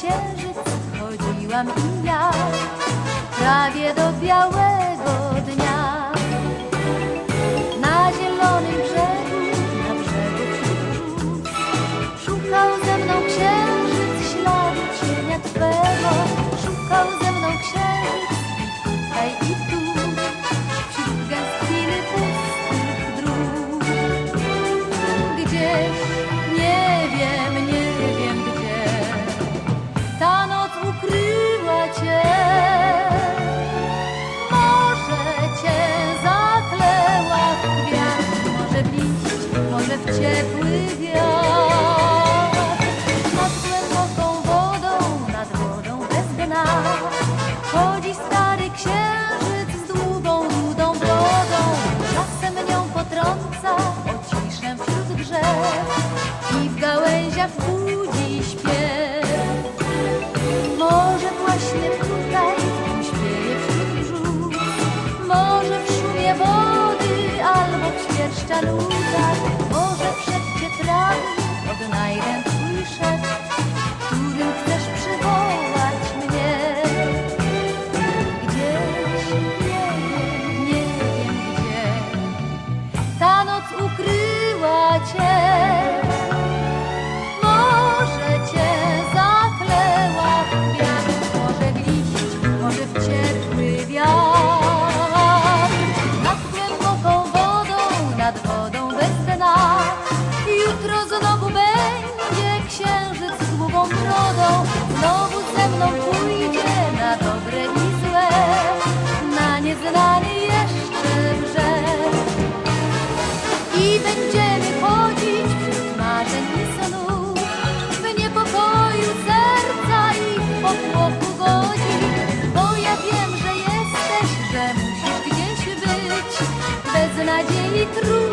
księżyc chodziłam i ja prawie do białego jak budzi śpiew. Może właśnie tutaj tu śpieje wśród brzuch, może w szumie wody albo w świerszcza. nadziei trud.